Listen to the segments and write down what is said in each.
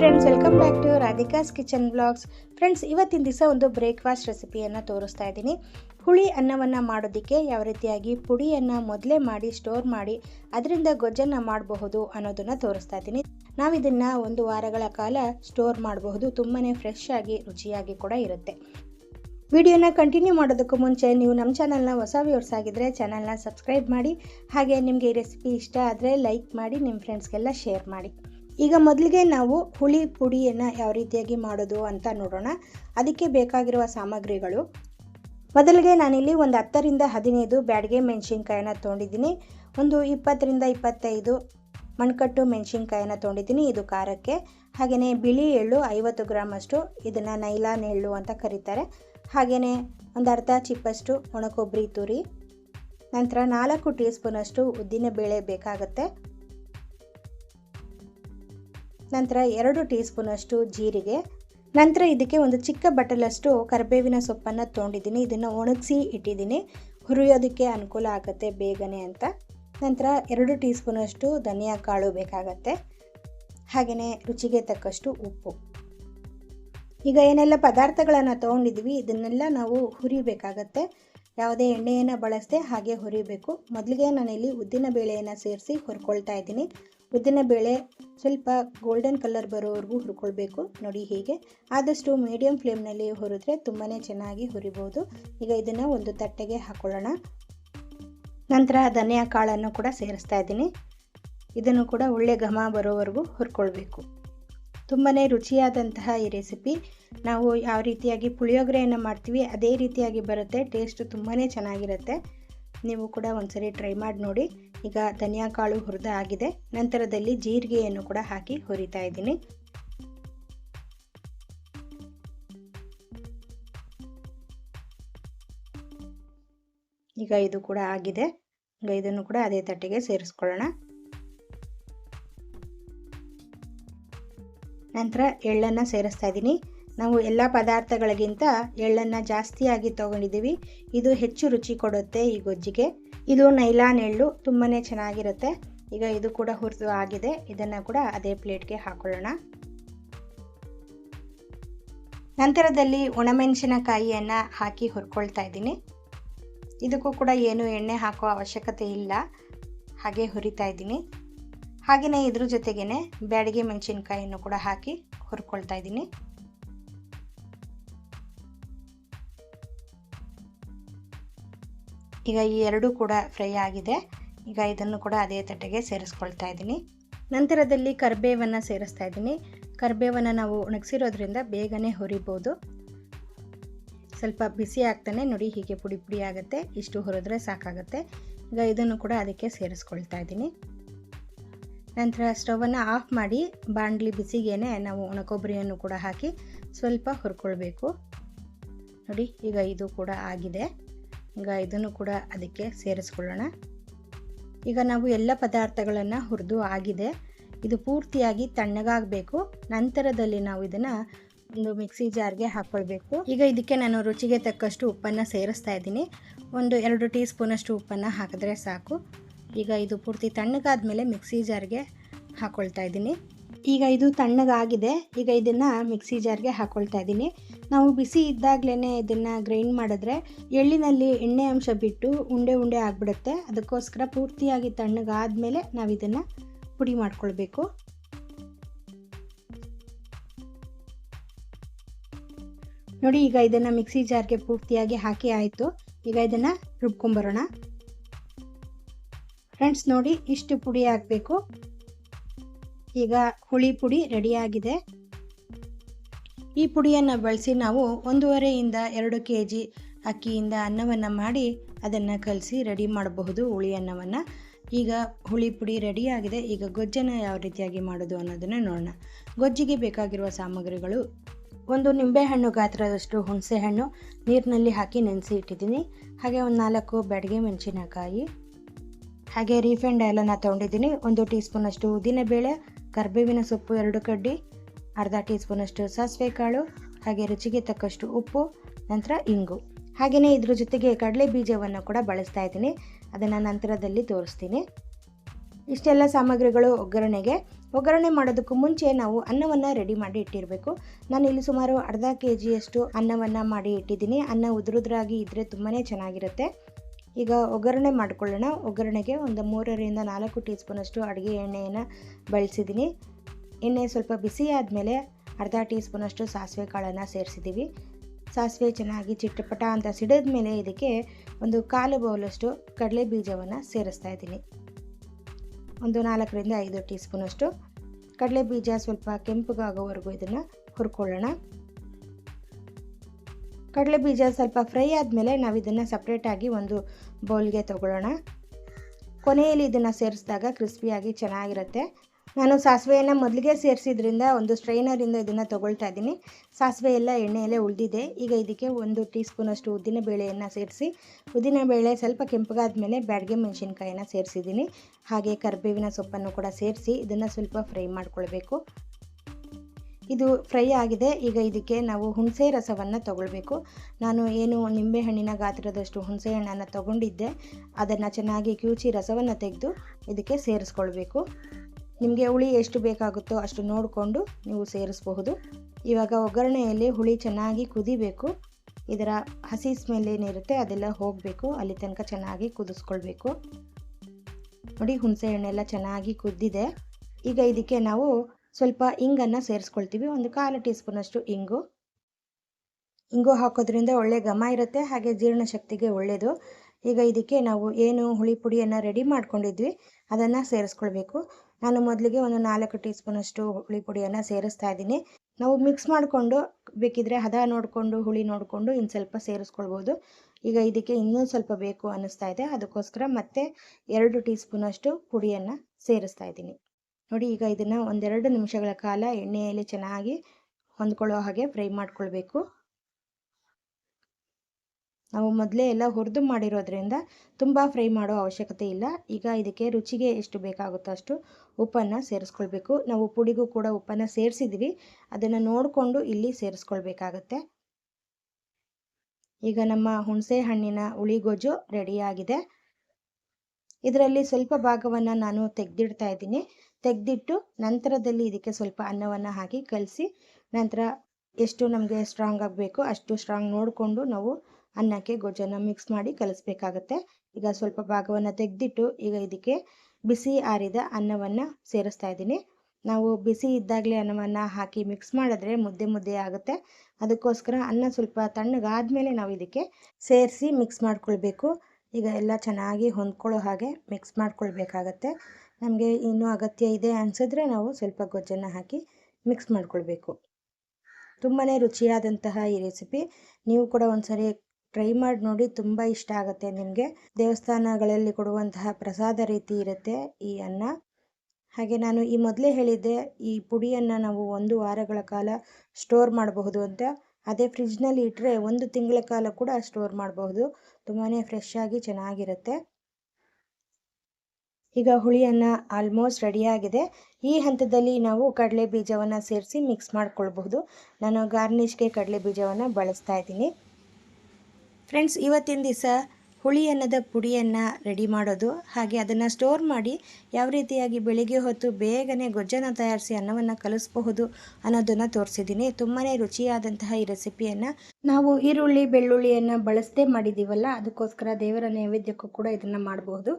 Friends welcome back to Radhika's kitchen blogs friends ಇವತ್ತಿನ ದಿವಸ ಒಂದು ಬ್ರೇಕ್ಫಾಸ್ಟ್ ರೆಸಿಪಿಯನ್ನು ತೋರಿಸ್ತಾ ಇದ್ದೀನಿ. ಹುಳಿ ಅನ್ನವನ್ನು ಮಾಡೋದಕ್ಕೆ ಯಾವ ರೀತಿಯಾಗಿ ಪುಡಿಯನ್ನು ಮೊದಲೇ ಮಾಡಿ ಸ್ಟೋರ್ ಮಾಡಿ, ಅದರಿಂದ ಗೊಜ್ಜನ್ನು ಮಾಡಬಹುದು ಅನ್ನೋದನ್ನು ತೋರಿಸ್ತಾ ಇದ್ದೀನಿ. ನಾವು ಇದನ್ನು ಒಂದು ವಾರಗಳ ಕಾಲ ಸ್ಟೋರ್ ಮಾಡಬಹುದು ತುಂಬಾ ಫ್ರೆಶ್ ಆಗಿ, ರುಚಿಯಾಗಿ ಕೂಡ ಇರುತ್ತೆ. ವಿಡಿಯೋನ ಕಂಟಿನ್ಯೂ ಮಾಡೋದಕ್ಕೂ ಮುಂಚೆ, ನೀವು ನಮ್ಮ ಚಾನಲ್ನ ಹೊಸ ವ್ಯೂರ್ಸ್ ಆಗಿದ್ದರೆ ಚಾನಲ್ನ ಸಬ್ಸ್ಕ್ರೈಬ್ ಮಾಡಿ, ಹಾಗೆ ನಿಮಗೆ ಈ ರೆಸಿಪಿ ಇಷ್ಟ ಆದರೆ ಲೈಕ್ ಮಾಡಿ ನಿಮ್ಮ ಫ್ರೆಂಡ್ಸ್ಗೆಲ್ಲ ಶೇರ್ ಮಾಡಿ. ಈಗ ಮೊದಲಿಗೆ ನಾವು ಹುಳಿ ಪುಡಿಯನ್ನು ಯಾವ ರೀತಿಯಾಗಿ ಮಾಡೋದು ಅಂತ ನೋಡೋಣ. ಅದಕ್ಕೆ ಬೇಕಾಗಿರುವ ಸಾಮಗ್ರಿಗಳು. ಮೊದಲಿಗೆ ನಾನಿಲ್ಲಿ ಒಂದು ಹತ್ತರಿಂದ ಹದಿನೈದು ಬ್ಯಾಡಿಗೆ ಮೆಣಸಿನ್ಕಾಯನ್ನು ತೊಗೊಂಡಿದ್ದೀನಿ. ಒಂದು ಇಪ್ಪತ್ತರಿಂದ ಇಪ್ಪತ್ತೈದು ಮಣ್ಕಟ್ಟು ಮೆಣಸಿನ್ಕಾಯನ್ನು ತೊಗೊಂಡಿದ್ದೀನಿ ಇದು ಖಾರಕ್ಕೆ. ಹಾಗೆಯೇ ಬಿಳಿ ಎಳ್ಳು ಐವತ್ತು ಗ್ರಾಮ್ ಅಷ್ಟು ಇದನ್ನು ನೈಲಾನ್ ಎಳ್ಳು ಅಂತ ಕರೀತಾರೆ. ಹಾಗೆಯೇ ಒಂದು ಅರ್ಧ ಚಿಪ್ಪಷ್ಟು ಒಣಕೊಬ್ಬರಿ ತುರಿ, ನಂತರ ನಾಲ್ಕು ಟೀ ಸ್ಪೂನಷ್ಟು ಉದ್ದಿನ ಬೇಳೆ ಬೇಕಾಗುತ್ತೆ. ನಂತರ ಎರಡು ಟೀ ಸ್ಪೂನಷ್ಟು ಜೀರಿಗೆ. ನಂತರ ಇದಕ್ಕೆ ಒಂದು ಚಿಕ್ಕ ಬಟ್ಟಲಷ್ಟು ಕರಿಬೇವಿನ ಸೊಪ್ಪನ್ನು ತೊಗೊಂಡಿದ್ದೀನಿ. ಇದನ್ನು ಒಣಗಿಸಿ ಇಟ್ಟಿದ್ದೀನಿ. ಹುರಿಯೋದಕ್ಕೆ ಅನುಕೂಲ ಆಗುತ್ತೆ ಬೇಗನೆ ಅಂತ. ನಂತರ ಎರಡು ಟೀ ಸ್ಪೂನಷ್ಟು ಧನಿಯಾ ಕಾಳು ಬೇಕಾಗತ್ತೆ. ಹಾಗೆಯೇ ರುಚಿಗೆ ತಕ್ಕಷ್ಟು ಉಪ್ಪು. ಈಗ ಏನೆಲ್ಲ ಪದಾರ್ಥಗಳನ್ನು ತೊಗೊಂಡಿದ್ದೀವಿ, ಇದನ್ನೆಲ್ಲ ನಾವು ಹುರಿಬೇಕಾಗತ್ತೆ. ಯಾವುದೇ ಎಣ್ಣೆಯನ್ನು ಬಳಸದೆ ಹಾಗೆ ಹುರಿಬೇಕು. ಮೊದಲಿಗೆ ನಾನಿಲ್ಲಿ ಉದ್ದಿನ ಬೇಳೆಯನ್ನು ಸೇರಿಸಿ ಹುರ್ಕೊಳ್ತಾ ಇದ್ದೀನಿ. ಉದ್ದಿನ ಬೇಳೆ ಸ್ವಲ್ಪ ಗೋಲ್ಡನ್ ಕಲರ್ ಬರೋವರೆಗೂ ಹುರ್ಕೊಳ್ಬೇಕು. ನೋಡಿ ಹೀಗೆ. ಆದಷ್ಟು ಮೀಡಿಯಂ ಫ್ಲೇಮ್ನಲ್ಲಿ ಹುರಿದ್ರೆ ತುಂಬಾ ಚೆನ್ನಾಗಿ ಹುರಿಬೋದು. ಈಗ ಇದನ್ನು ಒಂದು ತಟ್ಟೆಗೆ ಹಾಕೊಳ್ಳೋಣ. ನಂತರ ಧನಿಯಾ ಕಾಳನ್ನು ಕೂಡ ಸೇರಿಸ್ತಾ ಇದ್ದೀನಿ. ಇದನ್ನು ಕೂಡ ಒಳ್ಳೆ ಘಮ ಬರೋವರೆಗೂ ಹುರ್ಕೊಳ್ಬೇಕು. ತುಂಬಾ ರುಚಿಯಾದಂತಹ ಈ ರೆಸಿಪಿ ನಾವು ಯಾವ ರೀತಿಯಾಗಿ ಪುಳಿಯೋಗರೆಯನ್ನು ಮಾಡ್ತೀವಿ, ಅದೇ ರೀತಿಯಾಗಿ ಬರುತ್ತೆ. ಟೇಸ್ಟ್ ತುಂಬಾ ಚೆನ್ನಾಗಿರುತ್ತೆ. ನೀವು ಕೂಡ ಒಂದ್ಸರಿ ಟ್ರೈ ಮಾಡಿ ನೋಡಿ. ಈಗ ಧನಿಯಾ ಕಾಳು ಹುರಿದ ಆಗಿದೆ. ನಂತರದಲ್ಲಿ ಜೀರಿಗೆಯನ್ನು ಕೂಡ ಹಾಕಿ ಹುರಿತಾ ಇದ್ದೀನಿ. ಈಗ ಇದು ಕೂಡ ಆಗಿದೆ. ಈಗ ಇದನ್ನು ಕೂಡ ಅದೇ ತಟ್ಟೆಗೆ ಸೇರಿಸ್ಕೊಳ್ಳೋಣ. ನಂತರ ಎಳ್ಳನ್ನು ಸೇರಿಸ್ತಾ ಇದ್ದೀನಿ. ನಾವು ಎಲ್ಲ ಪದಾರ್ಥಗಳಿಗಿಂತ ಎಳ್ಳನ್ನು ಜಾಸ್ತಿಯಾಗಿ ತೊಗೊಂಡಿದ್ದೀವಿ. ಇದು ಹೆಚ್ಚು ರುಚಿ ಕೊಡುತ್ತೆ ಈ ಗೊಜ್ಜಿಗೆ. ಇದು ನೈಲಾನ್ ಎಳ್ಳು ತುಂಬಾ ಚೆನ್ನಾಗಿರುತ್ತೆ. ಈಗ ಇದು ಕೂಡ ಹುರಿದು ಆಗಿದೆ. ಇದನ್ನು ಕೂಡ ಅದೇ ಪ್ಲೇಟ್ಗೆ ಹಾಕೊಳ್ಳೋಣ. ನಂತರದಲ್ಲಿ ಒಣಮೆಣಸಿನಕಾಯಿಯನ್ನು ಹಾಕಿ ಹುರ್ಕೊಳ್ತಾ ಇದ್ದೀನಿ. ಇದಕ್ಕೂ ಕೂಡ ಏನು ಎಣ್ಣೆ ಹಾಕೋ ಅವಶ್ಯಕತೆ ಇಲ್ಲ. ಹಾಗೆ ಹುರಿತಾ ಇದ್ದೀನಿ. ಹಾಗೆಯೇ ಇದ್ರ ಜೊತೆಗೇ ಬ್ಯಾಡಿಗೆ ಮೆಣಸಿನ್ಕಾಯಿಯನ್ನು ಕೂಡ ಹಾಕಿ ಹುರ್ಕೊಳ್ತಾ ಇದ್ದೀನಿ. ಈಗ ಈ ಎರಡೂ ಕೂಡ ಫ್ರೈ ಆಗಿದೆ. ಈಗ ಇದನ್ನು ಕೂಡ ಅದೇ ತಟ್ಟೆಗೆ ಸೇರಿಸ್ಕೊಳ್ತಾ ಇದ್ದೀನಿ. ನಂತರದಲ್ಲಿ ಕರಿಬೇವನ್ನು ಸೇರಿಸ್ತಾ ಇದ್ದೀನಿ. ಕರಿಬೇವನ್ನು ನಾವು ಒಣಗಿಸಿರೋದ್ರಿಂದ ಬೇಗನೆ ಹುರಿಬೋದು. ಸ್ವಲ್ಪ ಬಿಸಿ ಆಗ್ತಾನೆ, ನೋಡಿ ಹೀಗೆ ಪುಡಿ ಪುಡಿ ಆಗುತ್ತೆ. ಇಷ್ಟು ಹುರಿದ್ರೆ ಸಾಕಾಗುತ್ತೆ. ಈಗ ಇದನ್ನು ಕೂಡ ಅದಕ್ಕೆ ಸೇರಿಸ್ಕೊಳ್ತಾ ಇದ್ದೀನಿ. ನಂತರ ಸ್ಟವನ್ನು ಆಫ್ ಮಾಡಿ ಬಾಣಲಿ ಬಿಸಿಗೇನೆ ನಾವು ಒಣಕೊಬ್ಬರಿಯನ್ನು ಕೂಡ ಹಾಕಿ ಸ್ವಲ್ಪ ಹುರ್ಕೊಳ್ಬೇಕು. ನೋಡಿ, ಈಗ ಇದು ಕೂಡ ಆಗಿದೆ. ಈಗ ಇದನ್ನು ಕೂಡ ಅದಕ್ಕೆ ಸೇರಿಸ್ಕೊಳ್ಳೋಣ. ಈಗ ನಾವು ಎಲ್ಲ ಪದಾರ್ಥಗಳನ್ನು ಹುರಿದು ಆಗಿದೆ. ಇದು ಪೂರ್ತಿಯಾಗಿ ತಣ್ಣಗಾಗಬೇಕು. ನಂತರದಲ್ಲಿ ನಾವು ಇದನ್ನು ಒಂದು ಮಿಕ್ಸಿ ಜಾರ್ಗೆ ಹಾಕ್ಕೊಳ್ಬೇಕು ಈಗ ಇದಕ್ಕೆ ನಾನು ರುಚಿಗೆ ತಕ್ಕಷ್ಟು ಉಪ್ಪನ್ನು ಸೇರಿಸ್ತಾ ಇದ್ದೀನಿ. ಒಂದು ಎರಡು ಟೀ ಸ್ಪೂನಷ್ಟು ಉಪ್ಪನ್ನು ಹಾಕಿದ್ರೆ ಸಾಕು. ಈಗ ಇದು ಪೂರ್ತಿ ತಣ್ಣಗಾದ ಮೇಲೆ ಮಿಕ್ಸಿ ಜಾರ್ಗೆ ಹಾಕ್ಕೊಳ್ತಾ ಇದ್ದೀನಿ. ಈಗ ಇದು ತಣ್ಣಗಾಗಿದೆ. ಈಗ ಇದನ್ನು ಮಿಕ್ಸಿ ಜಾರ್ಗೆ ಹಾಕ್ಕೊಳ್ತಾ ಇದ್ದೀನಿ. ನಾವು ಬಿಸಿ ಇದ್ದಾಗಲೇ ಇದನ್ನು ಗ್ರೈಂಡ್ ಮಾಡಿದ್ರೆ ಎಳ್ಳಿನಲ್ಲಿ ಎಣ್ಣೆ ಅಂಶ ಬಿಟ್ಟು ಉಂಡೆ ಉಂಡೆ ಆಗಿಬಿಡುತ್ತೆ. ಅದಕ್ಕೋಸ್ಕರ ಪೂರ್ತಿಯಾಗಿ ತಣ್ಣಗಾದ ಮೇಲೆ ನಾವು ಇದನ್ನು ಪುಡಿ ಮಾಡ್ಕೊಳ್ಬೇಕು. ನೋಡಿ, ಈಗ ಇದನ್ನು ಮಿಕ್ಸಿ ಜಾರ್ಗೆ ಪೂರ್ತಿಯಾಗಿ ಹಾಕಿ ಆಯಿತು. ಈಗ ಇದನ್ನು ರುಬ್ಕೊಂಬರೋಣ. ಫ್ರೆಂಡ್ಸ್ ನೋಡಿ ಇಷ್ಟು ಪುಡಿ ಹಾಕಬೇಕು. ಈಗ ಹುಳಿ ಪುಡಿ ರೆಡಿಯಾಗಿದೆ ಈ ಪುಡಿಯನ್ನು ಬಳಸಿ ನಾವು ಒಂದೂವರೆಯಿಂದ ಎರಡು ಕೆ ಜಿ ಅಕ್ಕಿಯಿಂದ ಅನ್ನವನ್ನು ಮಾಡಿ ಅದನ್ನು ಕಲಸಿ ರೆಡಿ ಮಾಡಬಹುದು ಹುಳಿ ಅನ್ನವನ್ನು. ಈಗ ಹುಳಿ ಪುಡಿ ರೆಡಿಯಾಗಿದೆ ಈಗ ಗೊಜ್ಜನ್ನು ಯಾವ ರೀತಿಯಾಗಿ ಮಾಡೋದು ಅನ್ನೋದನ್ನು ನೋಡೋಣ. ಗೊಜ್ಜಿಗೆ ಬೇಕಾಗಿರುವ ಸಾಮಗ್ರಿಗಳು. ಒಂದು ನಿಂಬೆಹಣ್ಣು ಗಾತ್ರದಷ್ಟು ಹುಣಸೆಹಣ್ಣು ನೀರಿನಲ್ಲಿ ಹಾಕಿ ನೆನೆಸಿ ಇಟ್ಟಿದ್ದೀನಿ. ಹಾಗೆ ಒಂದು ನಾಲ್ಕು ಬೆಡಗೆ ಮೆಣಸಿನಕಾಯಿ. ಹಾಗೆ ರೀಫೈಂಡ್ ನಾನು ತೊಗೊಂಡಿದ್ದೀನಿ. ಒಂದು ಟೀ ಸ್ಪೂನಷ್ಟು ಉದ್ದಿನಬೇಳೆ, ಕರ್ಬೇವಿನ ಸೊಪ್ಪು ಎರಡು ಕಡ್ಡಿ, ಅರ್ಧ ಟೀ ಸ್ಪೂನಷ್ಟು ಸಾಸಿವೆ ಕಾಳು ಹಾಗೆ ರುಚಿಗೆ ತಕ್ಕಷ್ಟು ಉಪ್ಪು, ನಂತರ ಇಂಗು. ಹಾಗೆಯೇ ಇದ್ರ ಜೊತೆಗೆ ಕಡಲೆ ಬೀಜವನ್ನು ಕೂಡ ಬಳಸ್ತಾ ಇದ್ದೀನಿ. ಅದನ್ನು ನಂತರದಲ್ಲಿ ತೋರಿಸ್ತೀನಿ. ಇಷ್ಟೆಲ್ಲ ಸಾಮಗ್ರಿಗಳು ಒಗ್ಗರಣೆಗೆ. ಒಗ್ಗರಣೆ ಮಾಡೋದಕ್ಕೂ ಮುಂಚೆ ನಾವು ಅನ್ನವನ್ನು ರೆಡಿ ಮಾಡಿ ಇಟ್ಟಿರಬೇಕು. ನಾನು ಇಲ್ಲಿ ಸುಮಾರು ಅರ್ಧ ಕೆ ಜಿಯಷ್ಟು ಅನ್ನವನ್ನು ಮಾಡಿ ಇಟ್ಟಿದ್ದೀನಿ. ಅನ್ನ ಉದುರುದ್ರಾಗಿ ಇದ್ದರೆ ತುಂಬಾ ಚೆನ್ನಾಗಿರುತ್ತೆ. ಈಗ ಒಗ್ಗರಣೆ ಮಾಡ್ಕೊಳ್ಳೋಣ. ಒಗ್ಗರಣೆಗೆ ಒಂದು ಮೂರರಿಂದ ನಾಲ್ಕು ಟೀ ಸ್ಪೂನಷ್ಟು ಅಡುಗೆ ಎಣ್ಣೆಯನ್ನು ಬಳಸಿದ್ದೀನಿ. ಎಣ್ಣೆ ಸ್ವಲ್ಪ ಬಿಸಿ ಆದಮೇಲೆ ಅರ್ಧ ಟೀ ಸ್ಪೂನಷ್ಟು ಸಾಸಿವೆ ಕಾಳನ್ನು ಸೇರಿಸಿದ್ದೀವಿ. ಸಾಸಿವೆ ಚೆನ್ನಾಗಿ ಚಿಟ್ಟಪಟ ಅಂತ ಸಿಡಿದ ಮೇಲೆ ಇದಕ್ಕೆ ಒಂದು ಕಾಲು ಬೌಲಷ್ಟು ಕಡಲೆ ಬೀಜವನ್ನು ಸೇರಿಸ್ತಾ ಇದ್ದೀನಿ. ಒಂದು ನಾಲ್ಕರಿಂದ ಐದು ಟೀ ಸ್ಪೂನಷ್ಟು ಕಡಲೆ ಬೀಜ ಸ್ವಲ್ಪ ಕೆಂಪಗಾಗೋವರೆಗೂ ಇದನ್ನು ಹುರ್ಕೊಳ್ಳೋಣ. ಕಡಲೆ ಬೀಜ ಸ್ವಲ್ಪ ಫ್ರೈ ಆದಮೇಲೆ ನಾವು ಇದನ್ನು ಸಪ್ರೇಟಾಗಿ ಒಂದು ಬೌಲ್ಗೆ ತಗೊಳ್ಳೋಣ. ಕೊನೆಯಲ್ಲಿ ಇದನ್ನು ಸೇರಿಸಿದಾಗ ಕ್ರಿಸ್ಪಿಯಾಗಿ ಚೆನ್ನಾಗಿರುತ್ತೆ. ನಾನು ಸಾಸಿವೆಯನ್ನು ಮೊದಲಿಗೆ ಸೇರಿಸಿದ್ರಿಂದ ಒಂದು ಸ್ಟ್ರೈನರಿಂದ ಇದನ್ನು ತೊಗೊಳ್ತಾ ಇದ್ದೀನಿ. ಸಾಸಿವೆ ಎಲ್ಲ ಎಣ್ಣೆಯಲ್ಲೇ ಉಳಿದಿದೆ. ಈಗ ಇದಕ್ಕೆ ಒಂದು ಟೀ ಸ್ಪೂನಷ್ಟು ಉದ್ದಿನ ಬೇಳೆಯನ್ನು ಸೇರಿಸಿ, ಉದ್ದಿನ ಬೇಳೆ ಸ್ವಲ್ಪ ಕೆಂಪಗಾದ ಮೇಲೆ ಬ್ಯಾಡ್ಗೆ ಮೆಣಸಿನ್ಕಾಯಿನ ಸೇರಿಸಿದ್ದೀನಿ. ಹಾಗೆ ಕರಿಬೇವಿನ ಸೊಪ್ಪನ್ನು ಕೂಡ ಸೇರಿಸಿ ಇದನ್ನು ಸ್ವಲ್ಪ ಫ್ರೈ ಮಾಡ್ಕೊಳ್ಬೇಕು. ಇದು ಫ್ರೈ ಆಗಿದೆ. ಈಗ ಇದಕ್ಕೆ ನಾವು ಹುಣಸೆ ರಸವನ್ನು ತಗೊಳ್ಬೇಕು. ನಾನು ಏನು ನಿಂಬೆಹಣ್ಣಿನ ಗಾತ್ರದಷ್ಟು ಹುಣಸೆ ಹಣ್ಣನ್ನು ತಗೊಂಡಿದ್ದೆ. ಅದನ್ನು ಚೆನ್ನಾಗಿ ಕಿವುಚಿ ರಸವನ್ನು ತೆಗೆದು ಇದಕ್ಕೆ ಸೇರಿಸ್ಕೊಳ್ಬೇಕು. ನಿಮಗೆ ಹುಳಿ ಎಷ್ಟು ಬೇಕಾಗುತ್ತೋ ಅಷ್ಟು ನೋಡಿಕೊಂಡು ನೀವು ಸೇರಿಸಬಹುದು. ಇವಾಗ ಒಗ್ಗರಣೆಯಲ್ಲಿ ಹುಳಿ ಚೆನ್ನಾಗಿ ಕುದಿಬೇಕು. ಇದರ ಹಸಿ ಸ್ಮೆಲ್ ಏನಿರುತ್ತೆ ಅದೆಲ್ಲ ಹೋಗಬೇಕು. ಅಲ್ಲಿ ತನಕ ಚೆನ್ನಾಗಿ ಕುದಿಸ್ಕೊಳ್ಬೇಕು. ನೋಡಿ ಹುಣಸೆ ಹಣ್ಣೆಲ್ಲ ಚೆನ್ನಾಗಿ ಕುದ್ದಿದೆ. ಈಗ ಇದಕ್ಕೆ ನಾವು ಸ್ವಲ್ಪ ಇಂಗನ್ನು ಸೇರಿಸ್ಕೊಳ್ತೀವಿ. ಒಂದು ಕಾಲು ಟೀ ಸ್ಪೂನಷ್ಟು ಇಂಗು. ಇಂಗು ಹಾಕೋದ್ರಿಂದ ಒಳ್ಳೆ ಘಮ ಇರುತ್ತೆ, ಹಾಗೆ ಜೀರ್ಣಶಕ್ತಿಗೆ ಒಳ್ಳೆಯದು ಈಗ ಇದಕ್ಕೆ ನಾವು ಏನು ಹುಳಿ ಪುಡಿಯನ್ನು ರೆಡಿ ಮಾಡ್ಕೊಂಡಿದ್ವಿ, ಅದನ್ನು ಸೇರಿಸ್ಕೊಳ್ಬೇಕು. ನಾನು ಮೊದಲಿಗೆ ಒಂದು ನಾಲ್ಕು ಟೀ ಸ್ಪೂನಷ್ಟು ಹುಳಿ ಪುಡಿಯನ್ನು ಸೇರಿಸ್ತಾ ಇದ್ದೀನಿ. ನಾವು ಮಿಕ್ಸ್ ಮಾಡಿಕೊಂಡು ಬೇಕಿದ್ರೆ ಹದ ನೋಡಿಕೊಂಡು, ಹುಳಿ ನೋಡಿಕೊಂಡು ಇನ್ನು ಸ್ವಲ್ಪ ಸೇರಿಸ್ಕೊಳ್ಬೋದು. ಈಗ ಇದಕ್ಕೆ ಇನ್ನೂ ಸ್ವಲ್ಪ ಬೇಕು ಅನ್ನಿಸ್ತಾ ಇದೆ. ಅದಕ್ಕೋಸ್ಕರ ಮತ್ತೆ ಎರಡು ಟೀ ಸ್ಪೂನಷ್ಟು ಪುಡಿಯನ್ನು ಸೇರಿಸ್ತಾ ಇದ್ದೀನಿ. ನೋಡಿ ಈಗ ಇದನ್ನು ಒಂದೆರಡು ನಿಮಿಷಗಳ ಕಾಲ ಎಣ್ಣೆಯಲ್ಲಿ ಚೆನ್ನಾಗಿ ಹೊಂದ್ಕೊಳ್ಳೋ ಹಾಗೆ ಫ್ರೈ ಮಾಡ್ಕೊಳ್ಬೇಕು. ನಾವು ಮೊದಲೇ ಎಲ್ಲ ಹುರಿದು ಮಾಡಿರೋದ್ರಿಂದ ತುಂಬ ಫ್ರೈ ಮಾಡೋ ಅವಶ್ಯಕತೆ ಇಲ್ಲ. ಈಗ ಇದಕ್ಕೆ ರುಚಿಗೆ ಎಷ್ಟು ಬೇಕಾಗುತ್ತೋ ಅಷ್ಟು ಉಪ್ಪನ್ನು ಸೇರಿಸ್ಕೊಳ್ಬೇಕು. ನಾವು ಪುಡಿಗೂ ಕೂಡ ಉಪ್ಪನ್ನು ಸೇರಿಸಿದ್ವಿ. ಅದನ್ನು ನೋಡಿಕೊಂಡು ಇಲ್ಲಿ ಸೇರಿಸ್ಕೊಳ್ಬೇಕಾಗತ್ತೆ. ಈಗ ನಮ್ಮ ಹುಣಸೆ ಹಣ್ಣಿನ ಹುಳಿಗೊಜ್ಜು ರೆಡಿಯಾಗಿದೆ ಇದರಲ್ಲಿ ಸ್ವಲ್ಪ ಭಾಗವನ್ನು ನಾನು ತೆಗೆದಿಡ್ತಾ ಇದ್ದೀನಿ. ತೆಗೆದಿಟ್ಟು ನಂತರದಲ್ಲಿ ಇದಕ್ಕೆ ಸ್ವಲ್ಪ ಅನ್ನವನ್ನು ಹಾಕಿ ಕಲಸಿ ನಂತರ ಎಷ್ಟು ನಮಗೆ ಸ್ಟ್ರಾಂಗ್ ಆಗಬೇಕು ಅಷ್ಟು ಸ್ಟ್ರಾಂಗ್ ನೋಡಿಕೊಂಡು ನಾವು ಅನ್ನಕ್ಕೆ ಗೊಜ್ಜನ್ನು ಮಿಕ್ಸ್ ಮಾಡಿ ಕಲಿಸ್ಬೇಕಾಗತ್ತೆ. ಈಗ ಸ್ವಲ್ಪ ಭಾಗವನ್ನು ತೆಗೆದಿಟ್ಟು ಈಗ ಇದಕ್ಕೆ ಬಿಸಿ ಆರಿದ ಅನ್ನವನ್ನು ಸೇರಿಸ್ತಾ ಇದ್ದೀನಿ. ನಾವು ಬಿಸಿ ಇದ್ದಾಗಲೇ ಅನ್ನವನ್ನು ಹಾಕಿ ಮಿಕ್ಸ್ ಮಾಡಿದ್ರೆ ಮುದ್ದೆ ಮುದ್ದೆ ಆಗುತ್ತೆ. ಅದಕ್ಕೋಸ್ಕರ ಅನ್ನ ಸ್ವಲ್ಪ ತಣ್ಣಗಾದ್ಮೇಲೆ ನಾವು ಇದಕ್ಕೆ ಸೇರಿಸಿ ಮಿಕ್ಸ್ ಮಾಡ್ಕೊಳ್ಬೇಕು. ಈಗ ಎಲ್ಲ ಚೆನ್ನಾಗಿ ಹೊಂದ್ಕೊಳ್ಳೋ ಹಾಗೆ ಮಿಕ್ಸ್ ಮಾಡ್ಕೊಳ್ಬೇಕಾಗತ್ತೆ. ನಮಗೆ ಇನ್ನೂ ಅಗತ್ಯ ಇದೆ ಅನಿಸಿದ್ರೆ ನಾವು ಸ್ವಲ್ಪ ಗೊಜ್ಜನ್ನು ಹಾಕಿ ಮಿಕ್ಸ್ ಮಾಡ್ಕೊಳ್ಬೇಕು. ತುಂಬಾ ರುಚಿಯಾದಂತಹ ಈ ರೆಸಿಪಿ ನೀವು ಕೂಡ ಒಂದ್ಸರಿ ಟ್ರೈ ಮಾಡಿ ನೋಡಿ ತುಂಬ ಇಷ್ಟ ಆಗುತ್ತೆ ನಿಮಗೆ. ದೇವಸ್ಥಾನಗಳಲ್ಲಿ ಕೊಡುವಂತಹ ಪ್ರಸಾದ ರೀತಿ ಇರುತ್ತೆ ಈ ಅನ್ನ. ಹಾಗೆ ನಾನು ಈ ಮೊದಲೇ ಹೇಳಿದ್ದೆ, ಈ ಪುಡಿಯನ್ನು ನಾವು ಒಂದು ವಾರಗಳ ಕಾಲ ಸ್ಟೋರ್ ಮಾಡಬಹುದು ಅಂತ. ಅದೇ ಫ್ರಿಜ್ನಲ್ಲಿ ಇಟ್ಟರೆ ಒಂದು ತಿಂಗಳ ಕಾಲ ಕೂಡ ಸ್ಟೋರ್ ಮಾಡಬಹುದು. ತುಂಬಾ ಫ್ರೆಶ್ ಆಗಿ ಚೆನ್ನಾಗಿರುತ್ತೆ. ಈಗ ಹುಳಿಯನ್ನು ಆಲ್ಮೋಸ್ಟ್ ರೆಡಿಯಾಗಿದೆ ಈ ಹಂತದಲ್ಲಿ ನಾವು ಕಡಲೆ ಬೀಜವನ್ನು ಸೇರಿಸಿ ಮಿಕ್ಸ್ ಮಾಡ್ಕೊಳ್ಬಹುದು. ನಾನು ಗಾರ್ನಿಷ್ಗೆ ಕಡಲೆ ಬೀಜವನ್ನು ಬಳಸ್ತಾ ಇದ್ದೀನಿ. ಫ್ರೆಂಡ್ಸ್ ಇವತ್ತಿನ ದಿವಸ ಹುಳಿ ಅನ್ನದ ಪುಡಿಯನ್ನು ರೆಡಿ ಮಾಡೋದು. ಹಾಗೆ ಅದನ್ನು ಸ್ಟೋರ್ ಮಾಡಿ ಯಾವ ರೀತಿಯಾಗಿ ಬೆಳಿಗ್ಗೆ ಹೊತ್ತು ಬೇಗನೆ ಗೊಜ್ಜನ್ನು ತಯಾರಿಸಿ ಅನ್ನವನ್ನು ಕಲಿಸಬಹುದು ಅನ್ನೋದನ್ನು ತೋರಿಸಿದ್ದೀನಿ. ತುಂಬಾ ರುಚಿಯಾದಂತಹ ಈ ರೆಸಿಪಿಯನ್ನು ನಾವು ಈರುಳ್ಳಿ, ಬೆಳ್ಳುಳ್ಳಿಯನ್ನು ಬಳಸದೆ ಮಾಡಿದ್ದೀವಲ್ಲ ಅದಕ್ಕೋಸ್ಕರ ದೇವರ ನೈವೇದ್ಯಕ್ಕೂ ಕೂಡ ಇದನ್ನು ಮಾಡಬಹುದು.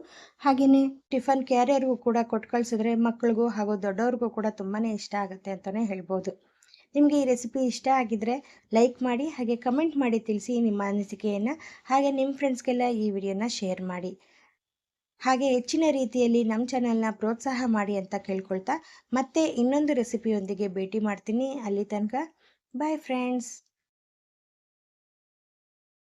ಹಾಗೆಯೇ ಟಿಫನ್ ಕ್ಯಾರಿಯರ್ಗೂ ಕೂಡ ಕೊಟ್ಟು ಕಳಿಸಿದ್ರೆ ಮಕ್ಕಳಿಗೂ ಹಾಗೂ ದೊಡ್ಡವ್ರಿಗೂ ಕೂಡ ತುಂಬಾ ಇಷ್ಟ ಆಗುತ್ತೆ ಅಂತಲೇ ಹೇಳ್ಬೋದು ನಿಮಗೆ ಈ ರೆಸಿಪಿ ಇಷ್ಟ ಆಗಿದ್ದರೆ ಲೈಕ್ ಮಾಡಿ ಹಾಗೆ ಕಮೆಂಟ್ ಮಾಡಿ ತಿಳಿಸಿ ನಿಮ್ಮ ಅನಿಸಿಕೆಯನ್ನು ಹಾಗೆ ನಿಮ್ಮ ಫ್ರೆಂಡ್ಸ್ಗೆಲ್ಲ ಈ ವಿಡಿಯೋನ ಶೇರ್ ಮಾಡಿ. ಹಾಗೆ ಹೆಚ್ಚಿನ ರೀತಿಯಲ್ಲಿ ನಮ್ಮ ಚಾನಲ್ನ ಪ್ರೋತ್ಸಾಹ ಮಾಡಿ ಅಂತ ಕೇಳ್ಕೊಳ್ತಾ ಮತ್ತೆ ಇನ್ನೊಂದು ರೆಸಿಪಿಯೊಂದಿಗೆ ಭೇಟಿ ಮಾಡ್ತೀನಿ. ಅಲ್ಲಿ ತನಕ ಬಾಯ್ ಫ್ರೆಂಡ್ಸ್